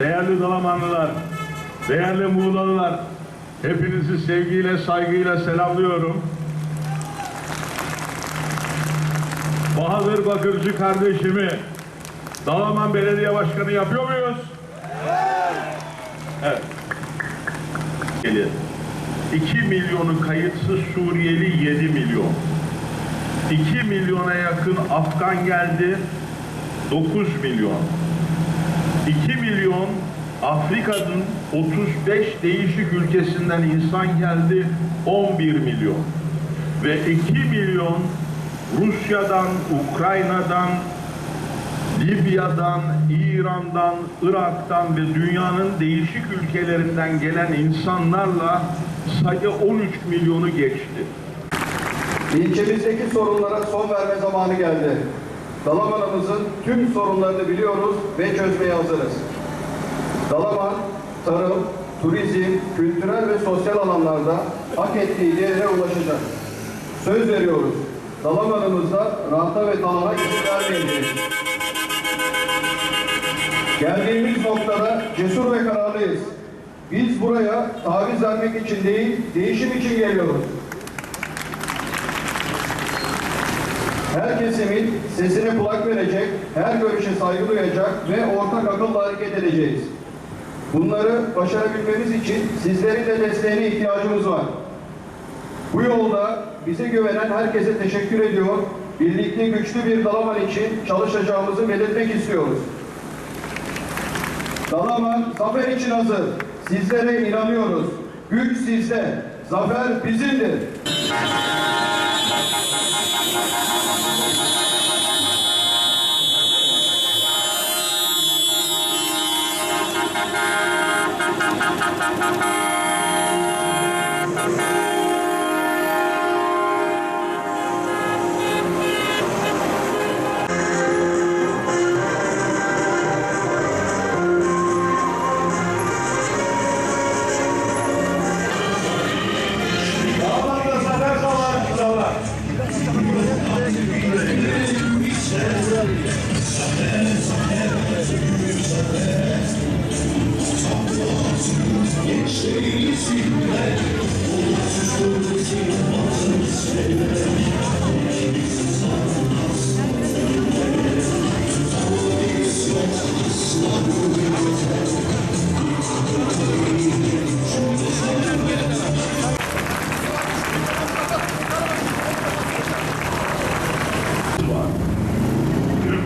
Değerli Dalamanlılar, değerli Muğlalılar, hepinizi sevgiyle, saygıyla selamlıyorum. Bahadır Bakırcı kardeşimi Dalaman Belediye Başkanı yapıyor muyuz? Evet. Evet. 2 milyonu kayıtsız Suriyeli 7 milyon. 2 milyona yakın Afgan geldi. 9 milyon. 2 milyon Afrika'nın 35 değişik ülkesinden insan geldi 11 milyon ve 2 milyon Rusya'dan, Ukrayna'dan, Libya'dan, İran'dan, Irak'tan ve dünyanın değişik ülkelerinden gelen insanlarla sayı 13 milyonu geçti. İlçemizdeki sorunlara son verme zamanı geldi. Dalaman'ımızın tüm sorunlarını biliyoruz ve çözmeye hazırız. Dalaman, tarım, turizm, kültürel ve sosyal alanlarda hak ettiği yere ulaşacak. Söz veriyoruz. Dalaman'ımızda rahta ve talana izin vermeyeceğiz. Geldiğimiz noktada cesur ve kararlıyız. Biz buraya taviz vermek için değil, değişim için geliyoruz. Her kesimin sesine kulak verecek, her görüşe saygı duyacak ve ortak akılla hareket edeceğiz. Bunları başarabilmemiz için sizlerin de desteğine ihtiyacımız var. Bu yolda bize güvenen herkese teşekkür ediyor. Birlikte güçlü bir Dalaman için çalışacağımızı belirtmek istiyoruz. Dalaman zafer için hazır. Sizlere inanıyoruz. Güç sizde. Zafer bizimdir.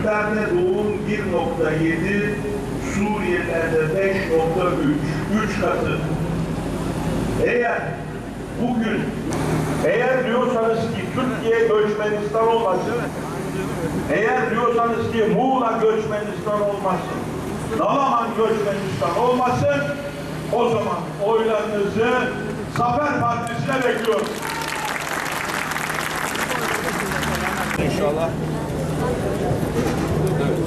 Türklerde doğum 1.7, Suriyelilerde 5.3, 3 katı. Eğer bugün, eğer diyorsanız ki Türkiye göçmenistan olmasın, eğer diyorsanız ki Muğla göçmenistan olmasın, Dalaman göçmenistan olmasın, o zaman oylarınızı Zafer Partisi'ne bekliyoruz. İnşallah. Hadi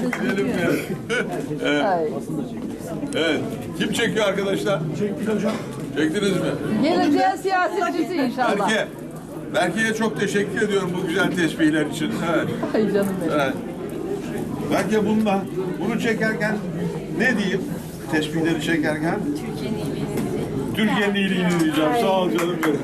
Canım benim. Evet. Kim çekiyor arkadaşlar? Çektik hocam. Çektiniz mi? Geleceğin siyasetçisi inşallah. Berke. Berke'ye çok teşekkür ediyorum bu güzel tesbihler için. Evet. Ay canım benim. evet. Berke bununla, bunu çekerken ne diyeyim? Tesbihleri çekerken? Türkiye'nin iyiliğini Türkiye'nin iyiliğini diyeceğim. Sağ ol canım benim.